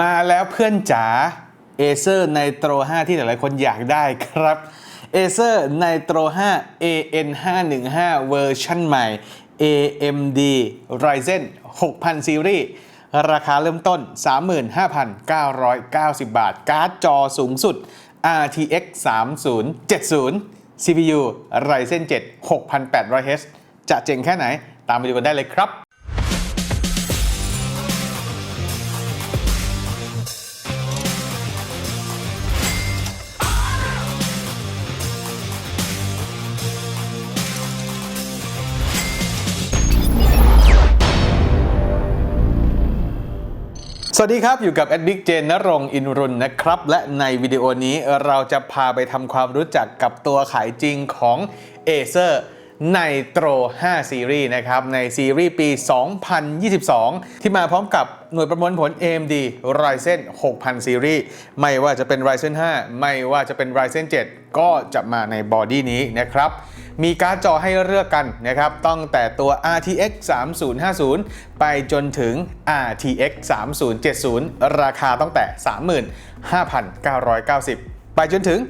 มาแล้วเพื่อนจ๋า Acer Nitro 5ที่หลายๆคนอยากได้ครับ Acer Nitro 5 AN 515 เวอร์ชันใหม่ AMD Ryzen 6000 Series ราคาเริ่มต้น 35,990 บาท การ์ดจอสูงสุด RTX 3070 CPU Ryzen 7 6800H จะเจ๋งแค่ไหน ตามไปดูกันได้เลยครับ สวัสดีครับ อยู่กับแอดดิกเจนนรงค์อินรุนนะครับ และในวิดีโอนี้เราจะพาไปทำความรู้จักกับตัวขายจริงของ Acer Nitro 5 Series นะครับ ในซีรีส์ปี 2022 ที่มาพร้อมกับหน่วยประมวลผล AMD Ryzen 6000 Series ไม่ว่าจะเป็น Ryzen 5 ไม่ว่าจะเป็น Ryzen 7 ก็จะมาในบอดี้นี้นะครับ มีการ์ดจอให้เลือกกันนะครับตั้งแต่ตัว RTX 3050 ไปจนถึง RTX 3070 ราคาตั้งแต่ 35,990ไปจนถึง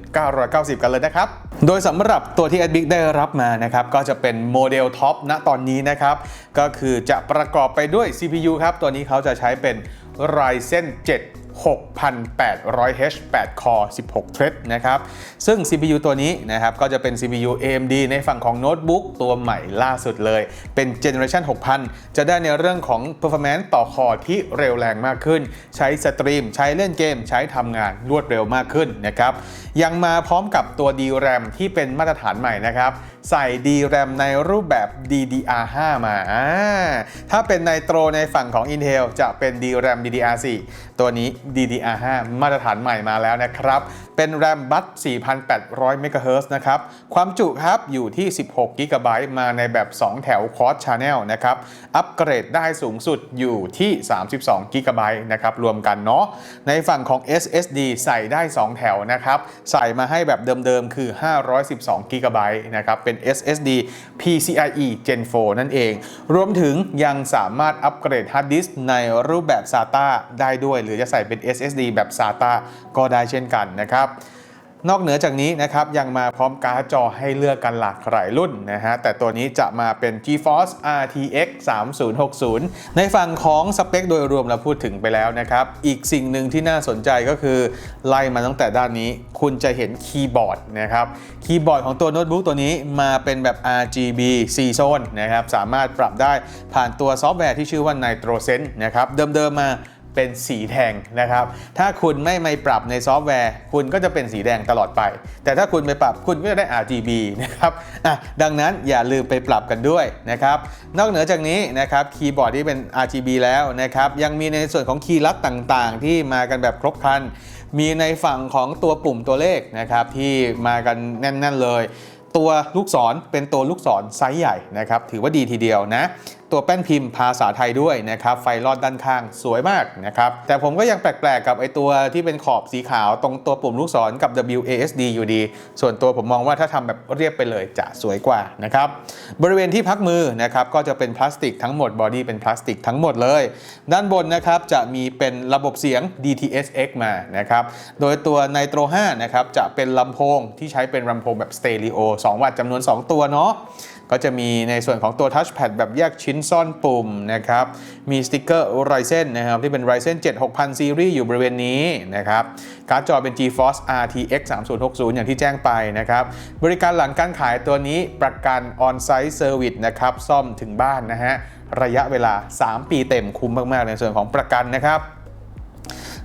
5,990 กันเลยนะครับ โดยสำหรับตัวที่ Adbic ได้รับมานะครับ ก็จะเป็นโมเดลท็อปณตอนนี้นะครับ ก็คือจะประกอบไปด้วย CPU ครับ ตัวนี้เขาจะใช้เป็น Ryzen 7 6,800H 8 Core 16 Thread นะครับ ซึ่ง CPU ตัวนี้นะครับ ก็จะเป็น CPU AMD ในฝั่งของโน้ตบุ๊กตัวใหม่ล่าสุดเลย เป็น Generation 6000 จะได้ในเรื่องของ performance ต่อคอที่เร็วแรงมากขึ้น ใช้สตรีม ใช้เล่นเกม ใช้ทำงานรวดเร็วมากขึ้นนะครับ ยังมาพร้อมกับตัว DRAM ที่เป็นมาตรฐานใหม่นะครับ ใส่ DRAM ในรูปแบบ DDR5 มา ถ้าเป็นไนโตรในฝั่งของ Intel จะเป็น DRAM DDR4 ตัวนี้ DDR5 มาตรฐานใหม่มาแล้วนะครับ เป็น RAM บัส4,800 MHz นะครับ ความจุครับอยู่ที่ 16 GB มาในแบบ 2 แถว Quad Channel นะครับ อัปเกรดได้สูงสุดอยู่ที่ 32 GB นะครับ รวมกันเนาะ ในฝั่งของ SSD ใส่ได้ 2 แถวนะครับ ใส่มาให้แบบเดิมๆ คือ 512 GB นะครับ เป็น SSD PCIe Gen 4 นั่นเอง รวมถึงยังสามารถอัปเกรดฮาร์ดดิสในรูปแบบ SATA ได้ด้วย หรือจะใส่เป็น SSD แบบ SATA ก็ได้เช่นกันนะครับนอกเหนือจากนี้นะครับยังมาพร้อมการ์ดจอให้เลือกกันหลากหลายรุ่นนะฮะแต่ตัวนี้จะมาเป็น GeForce RTX 3060 ในฝั่งของสเปคโดยรวมเราพูดถึงไปแล้วนะครับ อีกสิ่งหนึ่งที่น่าสนใจก็คือ ไล่มาตั้งแต่ด้านนี้ คุณจะเห็นคีย์บอร์ดนะครับคีย์บอร์ดของตัวโน้ตบุ๊กตัวนี้มาเป็นแบบ RGB 4 โซนนะครับสามารถปรับได้ผ่านตัวซอฟต์แวร์ที่ชื่อว่า NitroSense นะครับเดิมๆมา เป็นสีแดงนะครับ ถ้าคุณไม่ไม่ปรับในซอฟต์แวร์ คุณก็จะเป็นสีแดงตลอดไป แต่ถ้าคุณไปปรับคุณก็จะได้ RGB นะครับอะดังนั้นอย่าลืมไปปรับกันด้วยนะครับ นอกเหนือจากนี้นะครับคีย์บอร์ดที่เป็น RGB แล้วนะครับ ยังมีในส่วนของคีย์ลัดต่างๆ ที่มากันแบบครบครัน มีในฝั่งของตัวปุ่มตัวเลขนะครับที่มากันแน่น ๆ เลยตัวลูกศรเป็นตัวลูกศรไซส์ใหญ่นะครับ ถือว่าดีทีเดียวนะ ตัวแป้นพิมพ์ภาษาไทยด้วยนะครับไฟลอดด้านข้างสวยมากนะครับแต่ผมก็ยังแปลกๆกับไอตัวที่เป็นขอบสีขาวตรงตัวปุ่มลูกศรกับ WASD อยู่ดี ส่วนตัวผมมองว่าถ้าทำแบบเรียบไปเลยจะสวยกว่านะครับบริเวณที่พักมือนะครับก็จะเป็นพลาสติกทั้งหมดบอดี้เป็นพลาสติกทั้งหมดเลย ด้านบนนะครับจะมีเป็นระบบเสียง DTS:X มานะครับโดยตัว Nitro 5นะครับจะเป็นลำโพงที่ใช้เป็นลำโพงแบบสเตอริโอ2วัตต์จำนวน 2 ตัวเนาะ ก็จะมีในส่วนของตัว Touchpad แบบแยกชิ้นซ่อนปุ่มนะครับ มีสติกเกอร์ Ryzen นะครับที่เป็น Ryzen 7 6000 Series อยู่บริเวณนี้นะครับการ์ดจอเป็น GeForce RTX 3060 อย่างที่แจ้งไปนะครับ บริการหลังการขายตัวนี้ประกัน On-Site Service นะครับ ซ่อมถึงบ้านนะฮะ ระยะเวลา 3 ปีเต็มคุ้มมาก ๆ ในส่วนของประกันนะครับ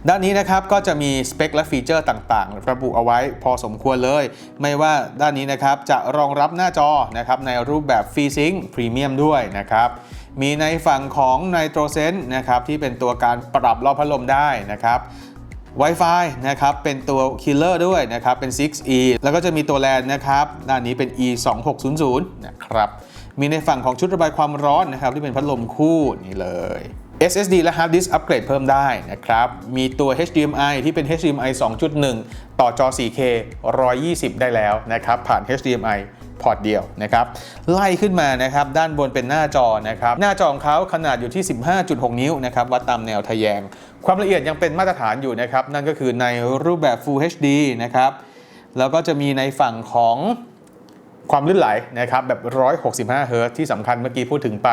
ด้านนี้นะครับก็จะมีสเปคและฟีเจอร์ต่างๆ ระบุเอาไว้พอสมควรเลย ไม่ว่าด้านนี้นะครับจะรองรับหน้าจอนะครับในรูปแบบ FreeSync Premium ด้วยนะครับมีในฝั่งของ NitroSense นะครับที่เป็นตัวการปรับรอบพัดลมได้นะครับ Wi-Fi นะครับเป็นตัว Killer ด้วยนะครับเป็น 6E แล้วก็จะมีตัวแลนนะครับด้านนี้เป็น E 2 6 0 0 นะครับมีในฝั่งของชุดระบายความร้อนนะครับที่เป็นพัดลมคู่นี่เลย SSD และ Hard Disk อัปเกรดเพิ่มได้นะครับ มีตัว HDMI ที่เป็น HDMI 2.1 ต่อจอ 4K 120 ได้แล้วนะครับ ผ่าน HDMI พอร์ตเดียวนะครับ ไล่ขึ้นมานะครับ ด้านบนเป็นหน้าจอนะครับ หน้าจอของเขาขนาดอยู่ที่ 15.6 นิ้วนะครับ วัดตามแนวทะแยง ความละเอียดยังเป็นมาตรฐานอยู่นะครับ นั่นก็คือในรูปแบบ Full HD นะครับ แล้วก็จะมีในฝั่งของ ความลื่นไหลนะครับแบบ 165เฮิร์ตที่สำคัญเมื่อกี้พูดถึงไป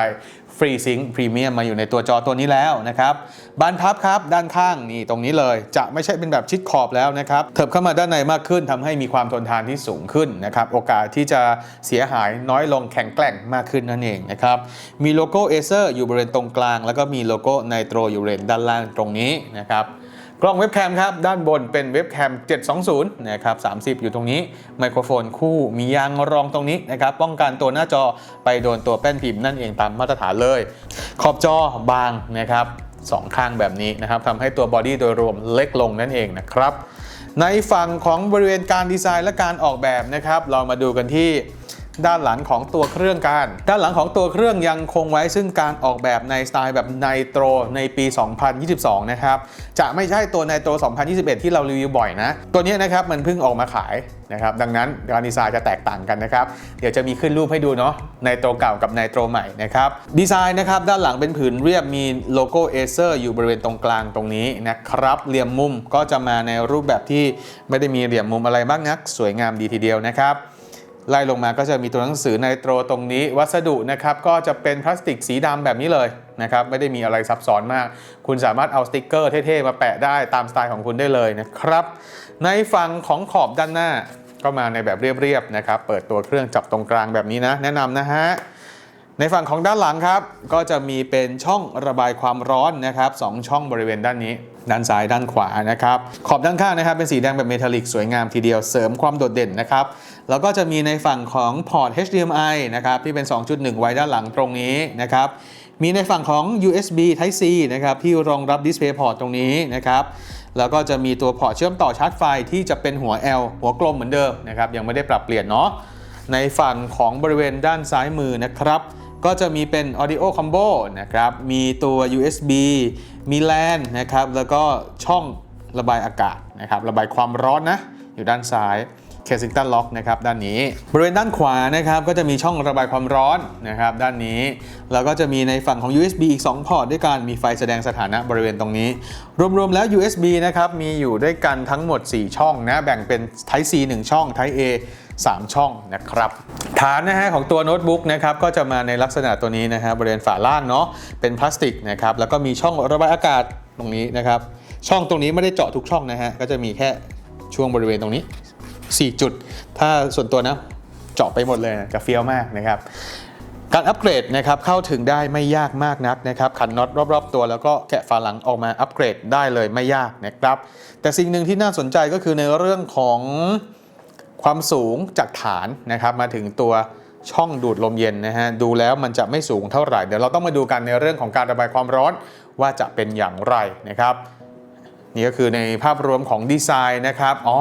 ฟรีซิงค์พรีเมียมมาอยู่ในตัวจอตัวนี้แล้วนะครับบานพับครับด้านข้างนี่ตรงนี้เลยจะไม่ใช่เป็นแบบชิดขอบแล้วนะครับเถิบเข้ามาด้านในมากขึ้นทำให้มีความทนทานที่สูงขึ้นนะครับโอกาสที่จะเสียหายน้อยลงแข็งแกร่งมากขึ้นนั่นเองนะครับมีโลโก้เอเซอร์อยู่บริเวณตรงกลาง แล้วก็มีโลโก้ไนโตรอยู่บริเวณด้านล่างตรงนี้นะครับ กล้องเว็บแคมครับด้านบนเป็นเว็บแคม 720 นะครับ 30 อยู่ตรงนี้ ไมโครโฟนคู่มียางรองตรงนี้นะครับ ป้องกันตัวหน้าจอไปโดนตัวแป้นพิมพ์นั่นเองตามมาตรฐานเลย ขอบจอบางนะครับสองข้างแบบนี้นะครับทำให้ตัวบอดี้โดยรวมเล็กลงนั่นเองนะครับ ในฝั่งของบริเวณการดีไซน์และการออกแบบนะครับ เรามาดูกันที่ ด้านหลังของตัวเครื่องการ ด้านหลังของตัวเครื่องยังคงไว้ซึ่งการออกแบบในสไตล์แบบไนโตรในปี 2022 นะครับ จะไม่ใช่ตัวไนโตร 2021 ที่เรารีวิวบ่อยนะ ตัวนี้นะครับมันเพิ่งออกมาขายนะครับ ดังนั้นการดีไซน์จะแตกต่างกันนะครับ เดี๋ยวจะมีขึ้นรูปให้ดูเนาะไนโตรเก่ากับไนโตรใหม่นะครับ ดีไซน์นะครับด้านหลังเป็นผืนเรียบมีโลโก้เอเซอร์อยู่บริเวณตรงกลางตรงนี้นะครับ เหลี่ยมมุมก็จะมาในรูปแบบที่ไม่ได้มีเหลี่ยมมุมอะไรมากนัก สวยงามดีทีเดียวนะครับ ไล่ลงมาก็จะมีตัวหนังสือไนโตรตรงนี้ วัสดุนะครับก็จะเป็นพลาสติกสีดำแบบนี้เลยนะครับไม่ได้มีอะไรซับซ้อนมาก คุณสามารถเอาสติกเกอร์เท่ๆมาแปะได้ตามสไตล์ของคุณได้เลยนะครับ ในฝั่งของขอบด้านหน้าก็มาในแบบเรียบๆนะครับ เปิดตัวเครื่องจับตรงกลางแบบนี้นะ แนะนำนะฮะ ในฝั่งของด้านหลังครับ ก็จะมีเป็นช่องระบายความร้อนนะครับสองช่องบริเวณด้านนี้ ด้านซ้ายด้านขวานะครับขอบด้านข้างนะครับเป็นสีแดงแบบเมทัลลิกสวยงามทีเดียวเสริมความโดดเด่นนะครับแล้วก็จะมีในฝั่งของพอร์ต HDMI นะครับที่เป็น 2.1 ไว้ด้านหลังตรงนี้นะครับมีในฝั่งของ USB Type C นะครับที่รองรับ Display Port ตรงนี้นะครับแล้วก็จะมีตัวพอร์ตเชื่อมต่อชาร์จไฟที่จะเป็นหัว L หัวกลมเหมือนเดิมนะครับยังไม่ได้ปรับเปลี่ยนเนาะในฝั่งของบริเวณด้านซ้ายมือนะครับ ก็จะมีเป็น audio combo นะครับ มีตัว USB มี LAN นะครับ แล้วก็ช่องระบายอากาศนะครับ ระบายความร้อนนะ อยู่ด้านซ้าย Kensington Lock นะครับด้านนี้ บริเวณด้านขวานะครับก็จะมีช่องระบายความร้อนนะครับด้านนี้ แล้วก็จะมีในฝั่งของ USB อีก 2 พอร์ตด้วยกันมีไฟแสดงสถานะบริเวณตรงนี้ รวมๆแล้ว USB นะครับมีอยู่ด้วยกันทั้งหมด 4 ช่องนะแบ่งเป็น Type C 1 ช่อง Type A 3 ช่องนะครับ ฐานนะฮะของตัวโน้ตบุ๊กนะครับก็จะมาในลักษณะตัวนี้นะฮะบริเวณฝาล่างเนาะเป็นพลาสติกนะครับแล้วก็มีช่องระบายอากาศตรงนี้นะครับ ช่องตรงนี้ไม่ได้เจาะทุกช่องนะฮะก็จะมีแค่ช่วงบริเวณตรงนี้ 4 จุด ถ้าส่วนตัวนะเจาะไปหมดเลยจะเฟี้ยวมากนะครับการอัปเกรดนะครับเข้าถึงได้ไม่ยากมากนักนะครับขันน็อตรอบ ๆ ตัวแล้วก็แกะฝาหลังออกมาอัปเกรดได้เลยไม่ยากนะครับ แต่สิ่งหนึ่งที่น่าสนใจก็คือในเรื่องของ ความสูงจากฐานนะครับมาถึงตัวช่องดูดลมเย็นนะฮะดูแล้วมันจะไม่สูงเท่าไหร่ เดี๋ยวเราต้องมาดูกันในเรื่องของการระบายความร้อนว่าจะเป็นอย่างไรนะครับนี่ก็คือในภาพรวมของดีไซน์นะครับอ๋อ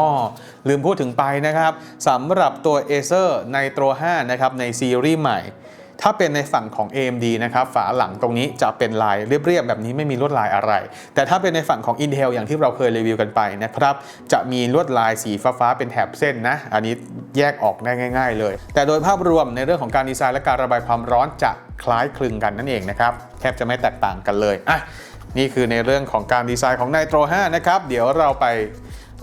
ลืมพูดถึงไปนะครับสำหรับตัว Acer ในตัว5นะครับในซีรีส์ใหม่ ถ้าเป็นในฝั่งของ AMD นะครับฝาหลังตรงนี้จะเป็นลายเรียบๆแบบนี้ไม่มีลวดลายอะไร แต่ถ้าเป็นในฝั่งของ Intel อย่างที่เราเคยรีวิวกันไปนะครับจะมีลวดลายสีฟ้าๆเป็นแถบเส้นนะอันนี้แยกออกได้ง่าย ๆ เลย แต่โดยภาพรวมในเรื่องของการดีไซน์และการระบายความร้อนจะคล้ายคลึงกันนั่นเองนะครับแทบจะไม่แตกต่างกันเลยอะนี่คือในเรื่องของการดีไซน์ของ Nitro 5 นะครับ เดี๋ยวเราไป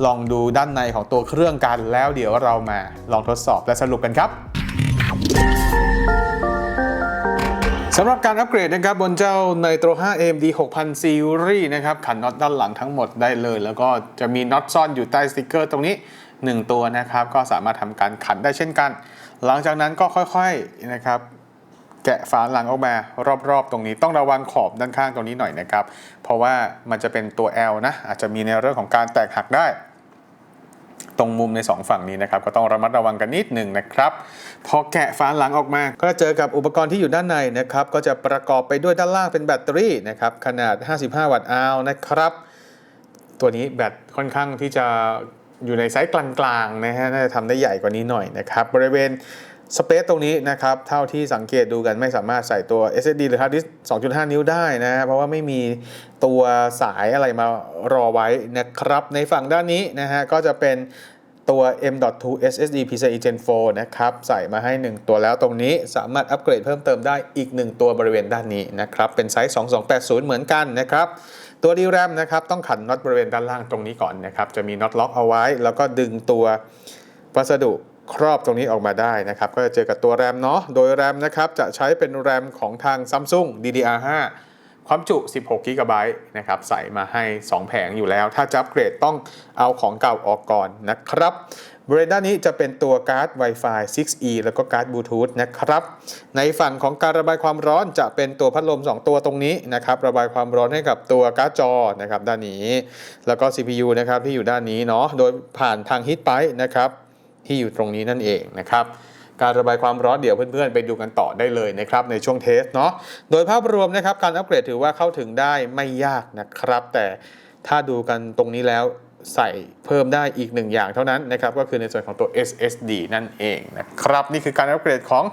ลองดูด้านในของตัวเครื่องกัน แล้วเดี๋ยวเรามาลองทดสอบและสรุปกันครับ สำหรับการอัปเกรดนะครับบนเจ้า Nitro 5 AMD 6000 Series นะครับขันน็อตด้านหลังทั้งหมดได้เลย แล้วก็จะมีน็อตซ่อนอยู่ใต้สติกเกอร์ตรงนี้ 1 ตัวนะครับ ก็สามารถทำการขันได้เช่นกัน หลังจากนั้นก็ค่อยๆนะครับแกะฝาหลังออกมารอบๆ ตรงนี้ต้องระวังขอบด้านข้างตรงนี้หน่อยนะครับ เพราะว่ามันจะเป็นตัว L นะอาจจะมีในเรื่องของการแตกหักได้ รงมุมใน 2 ฝั่งนี้นะครับก็ต้องระมัดระวังกันนิดหนึ่งนะครับพอแกะฝาหลังออกมา ก็จะเจอกับอุปกรณ์ที่อยู่ด้านในนะครับก็จะประกอบไปด้วยด้านล่างเป็นแบตเตอรี่นะครับขนาด 55 วัตต์อาวนะครับตัวนี้แบตค่อนข้างที่จะอยู่ในไซส์กลางๆนะฮะน่าจะทำได้ใหญ่กว่านี้หน่อยนะครับบริเวณสเปซตรงนี้นะครับเท่าที่สังเกตดูกันไม่สามารถใส่ตัว SSD หรือ hard disk 2.5 นิ้วได้นะฮะเพราะว่าไม่มีตัวสายอะไรมารอไว้นะครับ ในฝั่งด้านนี้นะฮะก็จะเป็น ตัว M.2 SSD PCIe Gen 4 นะครับ ใส่มาให้ 1 ตัวแล้วตรงนี้สามารถอัปเกรดเพิ่มเติมได้อีก 1 ตัวบริเวณด้านนี้นะครับ เป็นไซส์ 2280 เหมือนกันนะครับ ตัว DRAM นะครับ ต้องขันน็อตบริเวณด้านล่างตรงนี้ก่อนนะครับ จะมีน็อตล็อกเอาไว้ แล้วก็ดึงตัววัสดุครอบตรงนี้ออกมาได้นะครับ ก็จะเจอกับตัวแรมเนาะ โดยแรมนะครับจะใช้เป็นแรมของทาง Samsung DDR5 ความจุ 16 g b นะครับใส่มาให้ 2 แผงอยู่แล้ว ถ้าจะอัปเกรดต้องเอาของเก่าออกก่อนนะครับบริเวณด้านนี้จะเป็นตัวการ์ด Wi-Fi 6E แล้วก็การ์ดบลูทูธนะครับ ในฝั่งของการระบายความร้อนจะเป็นตัวพัดลม 2 ตัวตรงนี้นะครับ ระบายความร้อนให้กับตัวการ์ดจอนะครับด้านนี้ แล้วก็ CPU นะครับที่อยู่ด้านนี้เนาะ โดยผ่านทาง Heat Pipe นะครับที่อยู่ตรงนี้นั่นเองนะครับ การระบายความร้อนเดี๋ยวเพื่อนๆ ไปดูกันต่อได้เลยนะครับในช่วงเทสเนาะโดยภาพรวมนะครับการอัปเกรดถือว่าเข้าถึงได้ไม่ยากนะครับ แต่ถ้าดูกันตรงนี้แล้วใส่เพิ่มได้อีกหนึ่งอย่างเท่านั้นนะครับก็คือในส่วนของตัว SSD นั่นเองนะครับนี่คือการอัปเกรดของ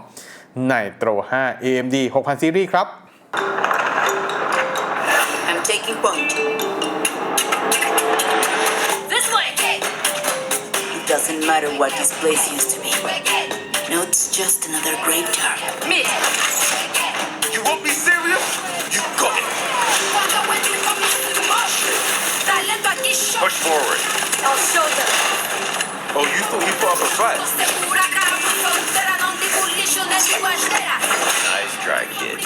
Nitro 5 AMD 6000ซีรีส์ครับ I'm taking point. This way! It doesn't matter what this place used to be. No, it's just another grave turd. Miss! You won't be serious? You got it! Push forward. I'll show them. Oh, you thought you fought a fight? Nice try, kid.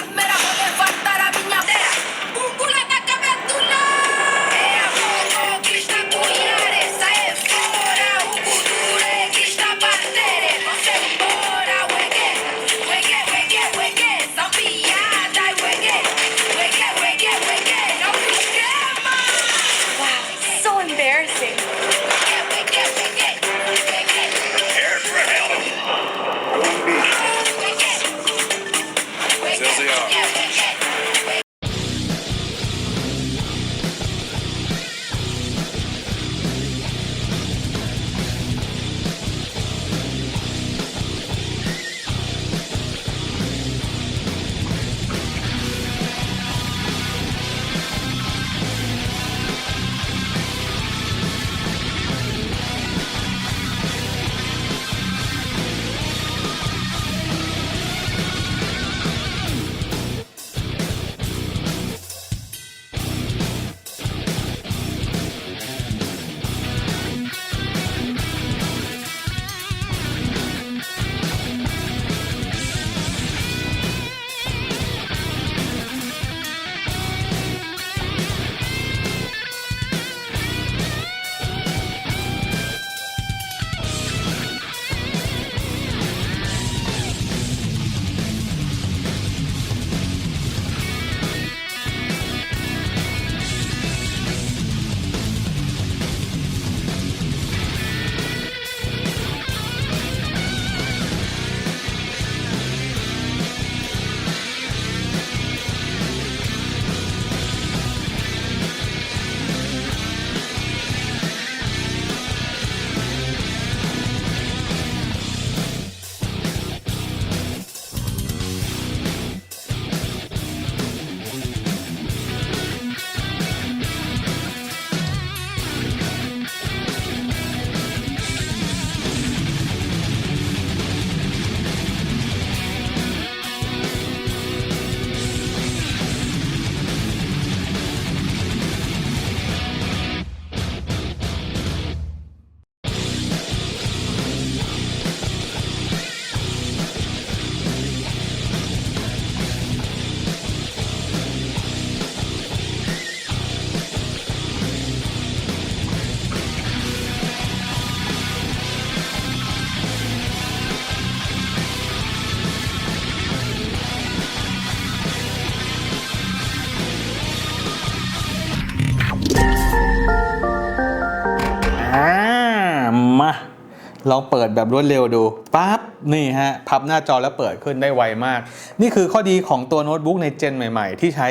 ลองเปิดแบบรวดเร็วดูปั๊บนี่ฮะพับหน้าจอแล้วเปิดขึ้นได้ไวมาก นี่คือข้อดีของตัวโน้ตบุ๊กในเจนใหม่ๆ ที่ใช้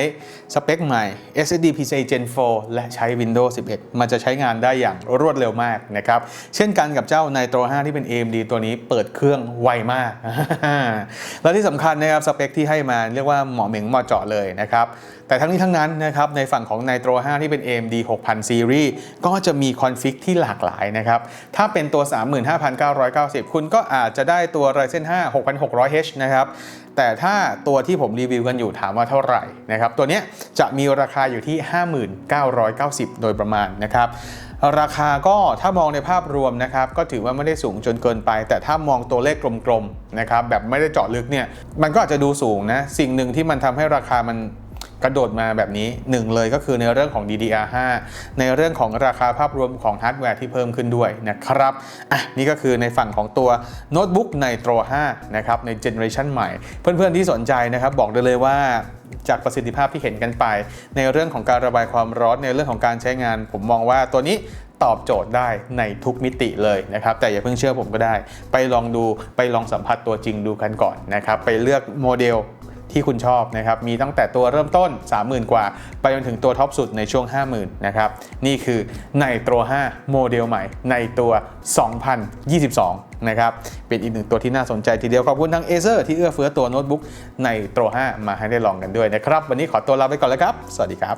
สเปคใหม่ SSD PCIe Gen 4 และใช้ Windows 11 มันจะใช้งานได้อย่างรวดเร็วมากนะครับ เช่นกันกับเจ้า Nitro 5 ที่เป็น AMD ตัวนี้เปิดเครื่องไวมาก และที่สำคัญนะครับสเปคที่ให้มาเรียกว่าเหมาะเหม่งเหมาะเจาะเลยนะครับแต่ทั้งนี้ทั้งนั้นนะครับในฝั่งของ Nitro 5 ที่เป็น AMD 6000 Series ก็จะมีคอนฟิกที่หลากหลายนะครับ ถ้าเป็นตัว 35,990 คุณก็อาจจะได้ตัว Ryzen 5 6600H นะครับแต่ถ้าตัวที่ผมรีวิวกันอยู่ถามว่าเท่าไหร่นะครับ ตัวนี้จะมีราคาอยู่ที่ 5990 โดยประมาณนะครับ ราคาก็ถ้ามองในภาพรวมนะครับ ก็ถือว่าไม่ได้สูงจนเกินไป แต่ถ้ามองตัวเลขกลมๆนะครับแบบไม่ได้เจาะลึกเนี่ยมันก็อาจจะดูสูงนะ สิ่งหนึ่งที่มันทำให้ราคามัน กระโดดมาแบบนี้หนึ่งเลยก็คือในเรื่องของ DDR5 ในเรื่องของราคาภาพรวมของฮาร์ดแวร์ที่เพิ่มขึ้นด้วยนะครับอะนี่ก็คือในฝั่งของตัวโน้ตบุ๊ก Nitro 5นะครับในเจเนอเรชันใหม่ เพื่อนๆที่สนใจนะครับบอกได้เลยว่าจากประสิทธิภาพที่เห็นกันไป ในเรื่องของการระบายความร้อนในเรื่องของการใช้งาน ผมมองว่าตัวนี้ตอบโจทย์ได้ในทุกมิติเลยนะครับแต่อย่าเพิ่งเชื่อผมก็ได้ ไปลองดูไปลองสัมผัสตัวจริงดูกันก่อนนะครับไปเลือกโมเดล ที่คุณชอบนะครับ มีตั้งแต่ตัวเริ่มต้น 30,000 กว่า ไปจนถึงตัวท็อปสุดในช่วง 50,000 นะครับ นี่คือในตัว 5 โมเดลใหม่ในตัว 2022 นะครับ เป็นอีกหนึ่งตัวที่น่าสนใจทีเดียวขอบคุณทั้ง Acer ที่เอื้อเฟื้อตัวโน้ตบุ๊กในตัว 5 มาให้ได้ลองกันด้วยนะครับ วันนี้ขอตัวลาไปก่อนแล้วครับ สวัสดีครับ